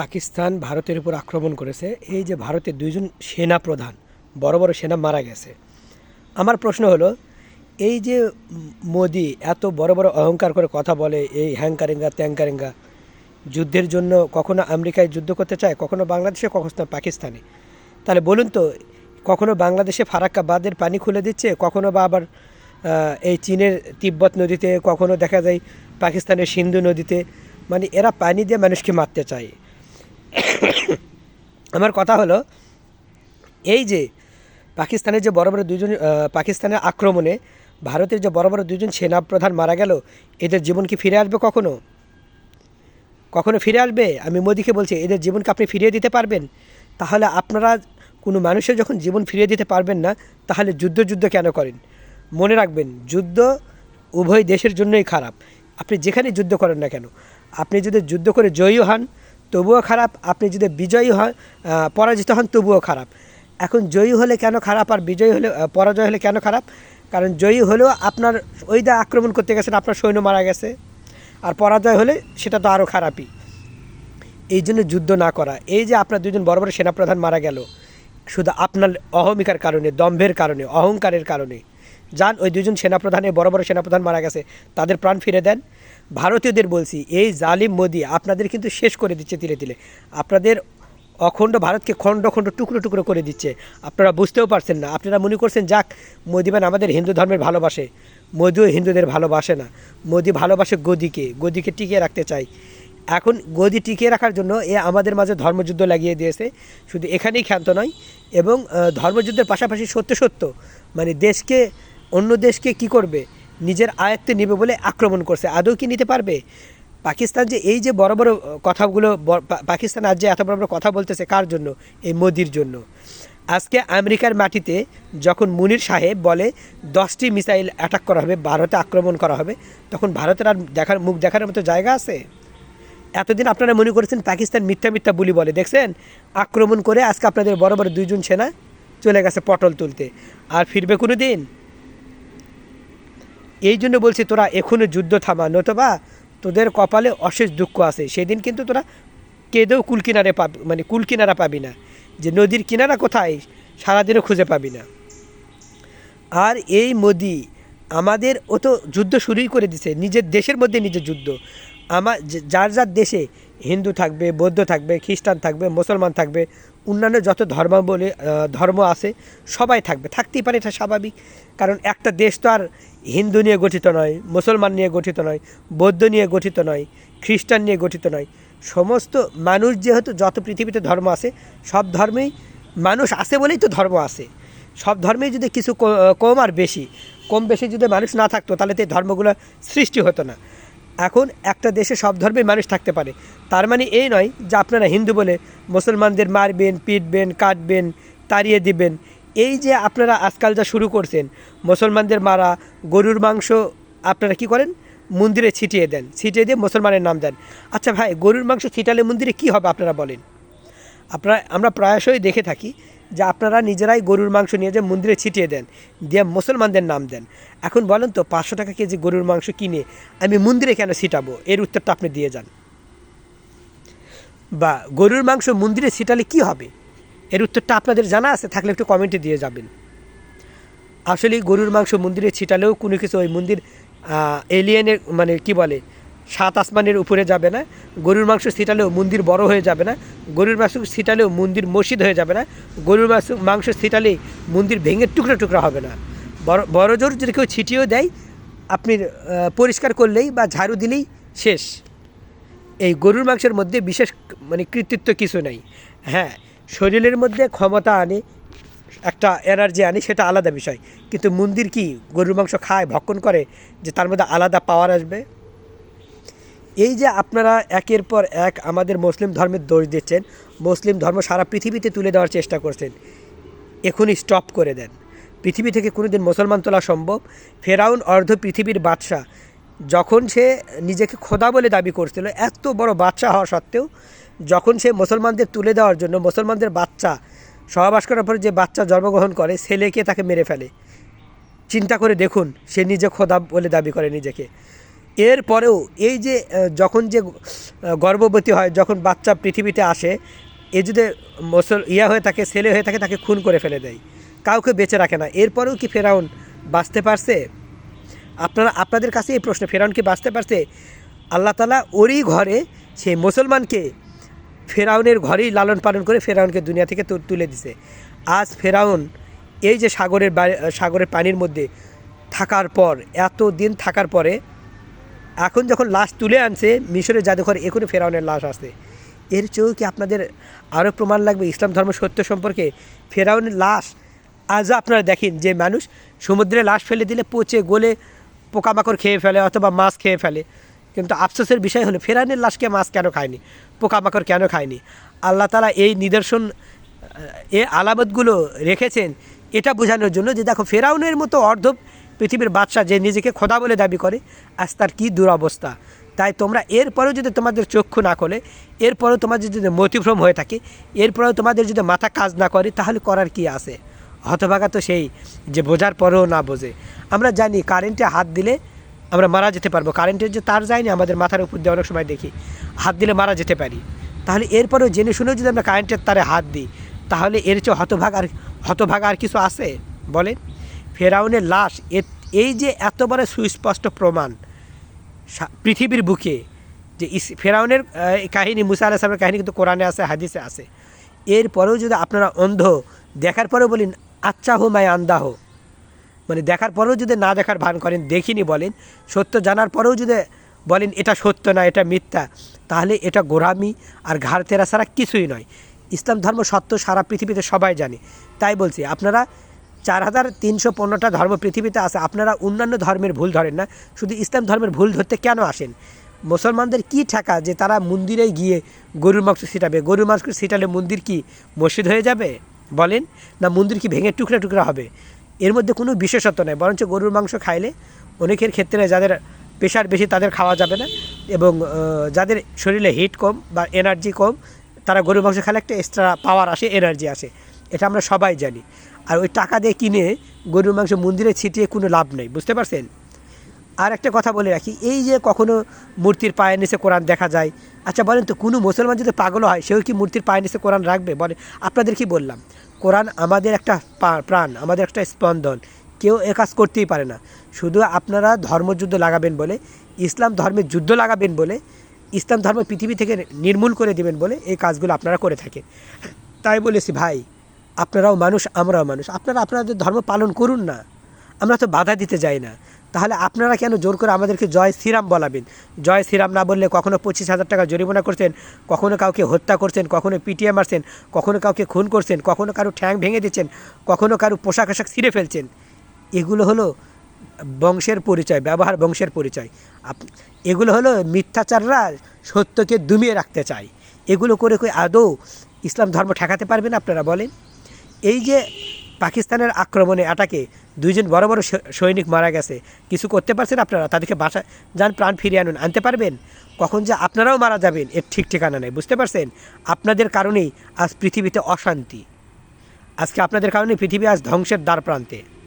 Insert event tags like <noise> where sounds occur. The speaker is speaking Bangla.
পাকিস্তান ভারতের উপর আক্রমণ করেছে। এই যে ভারতের দুইজন সেনা প্রধান, বড় বড় সেনা মারা গেছে। আমার প্রশ্ন হলো, এই যে মোদি এত বড় বড় অহংকার করে কথা বলে, এই হ্যাংকারেঙ্গা, ত্যাংকারেঙ্গা, যুদ্ধের জন্য কখনো আমেরিকায় যুদ্ধ করতে চায়, কখনো বাংলাদেশে, কখনো পাকিস্তানে। তাহলে বলুন তো, কখনো বাংলাদেশে ফারাক্কা বাঁধের পানি খুলে দিচ্ছে, কখনো বা আবার এই চীনের তিব্বত নদীতে, কখনো দেখা যায় পাকিস্তানের সিন্ধু নদীতে। মানে এরা পানি দিয়ে মানুষকে মারতে চায়। <coughs> আমার কথা হলো, এই যে পাকিস্তানের যে বড় বড় দুজন পাকিস্তানের আক্রমণে ভারতের যে বড় বড় দুজন সেনাপ্রধান মারা গেল, এদের জীবন কি ফিরে আসবে কখনো? কখনো ফিরে আসবে? আমি মোদিকে বলছি, এদের জীবনকে আপনি ফিরিয়ে দিতে পারবেন? তাহলে আপনারা কোনো মানুষের যখন জীবন ফিরিয়ে দিতে পারবেন না, তাহলে যুদ্ধ যুদ্ধ কেন করেন? মনে রাখবেন, যুদ্ধ উভয় দেশের জন্যই খারাপ। আপনি যেখানে যুদ্ধ করেন না কেন, আপনি যদি যুদ্ধ করে জয়ী হন তবুও খারাপ, আপনি যদি বিজয়ী হন পরাজিত হন, তবুও খারাপ। এখন জয়ী হলে কেন খারাপ আর বিজয়ী হলে পরাজয় হলে কেন খারাপ? কারণ জয়ী হলেও আপনার ওই দা আক্রমণ করতে গেছেন, আপনার সৈন্য মারা গেছে। আর পরাজয় হলে সেটা তো আরও খারাপই। এই জন্য যুদ্ধ না করা। এই যে আপনার দুজন বড় বড় সেনাপ্রধান মারা গেল, শুধু আপনার অহমিকার কারণে, দম্ভের কারণে, অহংকারের কারণে। যান, ওই দুজন সেনাপ্রধানে বড় বড় সেনাপ্রধান মারা গেছে, তাদের প্রাণ ফিরে দেন। ভারতীয়দের বলছি, এই জালিম মোদি আপনাদের কিন্তু শেষ করে দিচ্ছে ধীরে ধীরে। আপনাদের অখণ্ড ভারতকে খণ্ড খণ্ড টুকরো টুকরো করে দিচ্ছে। আপনারা বুঝতেও পারছেন না। আপনারা মনে করছেন, যাক মোদিবান আমাদের হিন্দু ধর্মের ভালোবাসে। মোদিও হিন্দুদের ভালোবাসে না। মোদি ভালোবাসে গদিকে গদিকে টিকিয়ে রাখতে চায়। এখন গদি টিকিয়ে রাখার জন্য এ আমাদের মাঝে ধর্মযুদ্ধ লাগিয়ে দিয়েছে। শুধু এখানেই ক্ষান্ত নয়, এবং ধর্মযুদ্ধের পাশাপাশি সত্য সত্য মানে দেশকে, অন্য দেশকে কি করবে? নিজের আয়ত্তে নেবে বলে আক্রমণ করছে। আদৌ কি নিতে পারবে? পাকিস্তান যে এই যে বড় বড় কথাগুলো পাকিস্তান আজ যে এত বড় বড় কথা বলতেছে, কার জন্য? এই মোদির জন্য। আজকে আমেরিকার মাটিতে যখন মুনির সাহেব বলে দশটি মিসাইল অ্যাটাক করা হবে, ভারতে আক্রমণ করা হবে, তখন ভারতের আর দেখার, মুখ দেখার মতো জায়গা আছে? এতদিন আপনারা মনে করেছেন পাকিস্তান মিথ্যা মিথ্যা বুলি বলে। দেখছেন? আক্রমণ করে আজকে আপনাদের বড় বড় দুইজন সেনা চলে গেছে পটল তুলতে। আর ফিরবে কোনো দিন? এই জন্য বলছি তোরা এখনও যুদ্ধ থামা, নতবা তোদের কপালে অশেষ দুঃখ আছে। সেদিন কিন্তু তোরা কেঁদেও কুল কিনারে পাবি মানে কুল কিনারা পাবি না। যে নদীর কিনারা কোথায়, সারাদিনও খুঁজে পাবি না। আর এই মোদি আমাদের ও তো যুদ্ধ শুরুই করে দিছে, নিজের দেশের মধ্যে নিজের যুদ্ধ। আমার যার যার দেশে হিন্দু থাকবে, বৌদ্ধ থাকবে, খ্রিস্টান থাকবে, মুসলমান থাকবে, অন্যান্য যত ধর্ম বলে ধর্ম আছে, সবাই থাকবে। থাকতেই পারে এটা স্বাভাবিক। কারণ একটা দেশ তো আর হিন্দু নিয়ে গঠিত নয়, মুসলমান নিয়ে গঠিত নয়, বৌদ্ধ নিয়ে গঠিত নয়, খ্রিস্টান নিয়ে গঠিত নয়। সমস্ত মানুষ যেহেতু যত পৃথিবীতে ধর্ম আছে, সব ধর্মেই মানুষ আছে বলেই তো ধর্ম আছে। সব ধর্মেই যদি কিছু কম আর বেশি, কম বেশি যদি মানুষ না থাকতো, তাহলে তো এই ধর্মগুলো সৃষ্টি হতো না। এখন একটা দেশে সব ধর্মের মানুষ থাকতে পারে। তার মানে এই নয় যে আপনারা হিন্দু বলে মুসলমানদের মারবেন, পিটবেন, কাটবেন, তাড়িয়ে দিবেন। এই যে আপনারা আজকাল যা শুরু করছেন, মুসলমানদের মারা, গরুর মাংস আপনারা কি করেন? মন্দিরে ছিটিয়ে দেন। ছিটিয়ে দিয়ে মুসলমানের নাম দেন। আচ্ছা ভাই, গরুর মাংস ছিটালে মন্দিরে কি হবে আপনারা বলেন? আপনারা, আমরা প্রায়শই দেখে থাকি যে আপনারা নিজেরাই গরুর মাংস নিয়ে যে মন্দিরে ছিটিয়ে দেন, দিয়ে মুসলমানদের নাম দেন। এখন বলেন তো, পাঁচশো টাকা কেজি গরুর মাংস কিনে আমি মন্দিরে কেন ছিটাবো? এর উত্তরটা আপনি দিয়ে যান। বা গরুর মাংস মন্দিরে ছিটালে কি হবে? এর উত্তরটা আপনাদের জানা আছে, থাকলে একটু কমেন্টে দিয়ে যাবেন। আসলে গরুর মাংস মন্দিরে ছিটালেও কোনো কিছু ওই মন্দির এলিয়েনের মানে কি বলে সাত আসমানের উপরে যাবে না। গরুর মাংস ছিটালেও মন্দির বড় হয়ে যাবে না। গরুর মাংস ছিটালেও মন্দির মসজিদ হয়ে যাবে না। গরুর মাংস মাংস ছিটালেই মন্দির ভেঙে টুকরো টুকরো হবে না। বড় বড় জোর যদি কেউ ছিটিয়েও দেয়, আপনি পরিষ্কার করলেই বা ঝাড়ু দিলেই শেষ। এই গরুর মাংসের মধ্যে বিশেষ মানে কৃতিত্ব কিছু নেই। হ্যাঁ শরীরের মধ্যে ক্ষমতা আনে, একটা এনার্জি আনে, সেটা আলাদা বিষয়। কিন্তু মন্দির কি গরুর মাংস খায়, ভক্ষণ করে, যে তার মধ্যে আলাদা পাওয়ার আসবে? এই যে আপনারা একের পর এক আমাদের মুসলিম ধর্মের দোষ দিচ্ছেন, মুসলিম ধর্ম সারা পৃথিবীতে তুলে দেওয়ার চেষ্টা করছেন, এখনই স্টপ করে দেন। পৃথিবী থেকে কোনোদিন মুসলমান তোলা সম্ভব। ফেরাউন অর্ধ পৃথিবীর বাদশাহ, যখন সে নিজেকে খোদা বলে দাবি করছিল, এত বড় বাদশা হওয়া সত্ত্বেও, যখন সে মুসলমানদের তুলে দেওয়ার জন্য, মুসলমানদের বাচ্চা, সহবাস করার পরে যে বাচ্চা জন্মগ্রহণ করে, ছেলেকে তাকে মেরে ফেলে। চিন্তা করে দেখুন, সে নিজে খোদা বলে দাবি করে নিজেকে। এরপরেও এই যে যখন যে গর্ভবতী হয়, যখন বাচ্চা পৃথিবীতে আসে, এ যদি মুসল ইয়া হয়ে থাকে, ছেলে হয়ে থাকে, তাকে খুন করে ফেলে দেয়। কাউকে বেঁচে রাখে না। এরপরেও কি ফেরাউন বাঁচতে পারছে? আপনারা, আপনাদের কাছে এই প্রশ্ন, ফেরাউন কি বাঁচতে পারছে? আল্লাহ তালা ওরই ঘরে সেই মুসলমানকে ফেরাউনের ঘরেই লালন পালন করে ফেরাউনকে দুনিয়া থেকে তুলে দিছে। আজ ফেরাউন এই যে সাগরের সাগরের পানির মধ্যে থাকার পর এত দিন থাকার পরে এখন যখন লাশ তুলে আনছে, মিশরের জাদুঘর, এখনই ফেরাউনের লাশ আসছে। এর চেয়েও কি আপনাদের আরও প্রমাণ লাগবে ইসলাম ধর্ম সত্য সম্পর্কে? ফেরাউনের লাশ আজও আপনারা দেখেন যে মানুষ সমুদ্রে লাশ ফেলে দিলে পচে গলে পোকামাকড় খেয়ে ফেলে অথবা মাছ খেয়ে ফেলে। কিন্তু আফসোসের বিষয় হলো, ফেরাউনের লাশকে মাছ কেন খায়নি? পোকামাকড় কেন খায়নি? আল্লাহ তালা এই নিদর্শন, এ আলামতগুলো রেখেছেন। এটা বোঝানোর জন্য যে দেখো, ফেরাউনের মতো অর্ধ পৃথিবীর বাদশা যে নিজেকে খোদা বলে দাবি করে, আজ তার কী দুরবস্থা? তাই তোমরা এরপরেও যদি তোমাদের চক্ষু না খোলে, এরপরেও তোমাদের যদি মতিভ্রম হয়ে থাকে, এরপরেও তোমাদের যদি মাথা কাজ না করে, তাহলে করার কি আছে? হতভাগা তো সেই যে বোঝার পরেও না বোঝে। আমরা জানি কারেন্টে হাত দিলে আমরা মারা যেতে পারব। কারেন্টের যে তার যায়নি, আমাদের মাথার উপর দিয়ে অনেক সময় দেখি, হাত দিলে মারা যেতে পারি। তাহলে এরপরেও জেনে শুনেও যদি আমরা কারেন্টের তারে হাত দিই, তাহলে এর চেয়ে হতভাগ আর হতভাগ আর কিছু আছে? বলেন। ফেরাউনের লাশ এই যে এত বড় সুস্পষ্ট প্রমাণ পৃথিবীর বুকে, যে ফেরাউনের কাহিনী, মুসা আলাহ সালামের কাহিনী কিন্তু কোরআনে আছে, হাদিসে আছে। এরপরেও যদি আপনারা অন্ধ, দেখার পরেও বলেন আচ্ছা হো মায় আন্দা হো। মানে দেখার পরেও যদি না দেখার ভান করেন, দেখিনি বলেন, সত্য জানার পরেও যদি বলেন, এটা সত্য না, এটা মিথ্যা, তাহলে এটা গোরামি আর ঘাড় তেরা ছাড়া কিছুই নয়। ইসলাম ধর্ম সত্য সারা পৃথিবীতে সবাই জানে। তাই বলছি, আপনারা চার হাজার তিনশো পনেরোটা ধর্ম পৃথিবীতে আছে। আপনারা অন্যান্য ধর্মের ভুল ধরেন না। শুধু ইসলাম ধর্মের ভুল ধরতে কেন আসেন? মুসলমানদের কি ঠেকা যে তারা মন্দিরে গিয়ে গরুর মাংস ছিটাবে? গরুর মাংস ছিটালে মন্দির কি মসজিদ হয়ে যাবে? বলেন, না মন্দির কি ভেঙে টুকরা টুকরা হবে? এর মধ্যে কোনো বিশেষত্ব নেই। বরঞ্চ গরুর মাংস খাইলে অনেকের ক্ষেত্রে যাদের প্রেশার বেশি তাদের খাওয়া যাবে না এবং যাদের শরীরে হিট কম বা এনার্জি কম, তারা গরুর মাংস খেলে একটা এক্সট্রা পাওয়ার আসে এনার্জি আসে। এটা আমরা সবাই জানি। আর ওই টাকা দিয়ে কিনে গরুর মাংস মন্দিরে ছিটিয়ে কোনো লাভ নেই, বুঝতে পারছেন? আর একটা কথা বলে রাখি, এই যে কখনো মূর্তির পায়ের নিচে কোরআন দেখা যায় আচ্ছা বলেন তো, কোনো মুসলমান যদি পাগল হয়, সেও কি মূর্তির পায়ের নিচে কোরআন রাখবে? বলে, আপনাদের কি বললাম? কোরআন আমাদের একটা প্রাণ, আমাদের একটা স্পন্দন, কেউ এ কাজ করতেই পারে না। শুধু আপনারা ধর্মযুদ্ধ লাগাবেন বলে, ইসলাম ধর্মের যুদ্ধ লাগাবেন বলে, ইসলাম ধর্ম পৃথিবী থেকে নির্মূল করে দিবেন বলে এই কাজগুলো আপনারা করে থাকেন। তাই বলেছি, ভাই আপনারাও মানুষ, আমরাও মানুষ। আপনারা আপনাদের ধর্ম পালন করুন না, আমরা তো বাধা দিতে যাই না। তাহলে আপনারা কেন জোর করে আমাদেরকে জয় শ্রীরাম বলাবেন? জয় শ্রীরাম না বললে কখনো পঁচিশ হাজার টাকা জরিমানা করছেন কখনো কাউকে হত্যা করছেন কখনো পিটিয়ে মারছেন কখনো কাউকে খুন করছেন কখনো কারও ঠ্যাং ভেঙে দিচ্ছেন কখনো কারও পোশাক আশাক ছিঁড়ে ফেলছেন এগুলো হলো বংশের পরিচয়, ব্যবহার বংশের পরিচয়। এগুলো হলো মিথ্যাচাররা সত্যকে দুমিয়ে রাখতে চায়। এগুলো করে কই আদৌ ইসলাম ধর্ম ঠেকাতে পারবেন আপনারা বলেন? এই যে পাকিস্তানের আক্রমণে আটাকে দুইজন বড় বড় সৈনিক মারা গেছে, কিছু করতে পারছেন আপনারা? তাদেরকে বাসা যান, প্রাণ ফিরিয়ে আনুন। আনতে পারবেন? কখন যে আপনারাও মারা যাবেন, এর ঠিক ঠিকানা নেই, বুঝতে পারছেন? আপনাদের কারণেই আজ পৃথিবীতে অশান্তি। আজকে আপনাদের কারণে পৃথিবী আজ ধ্বংসের দ্বার প্রান্তে।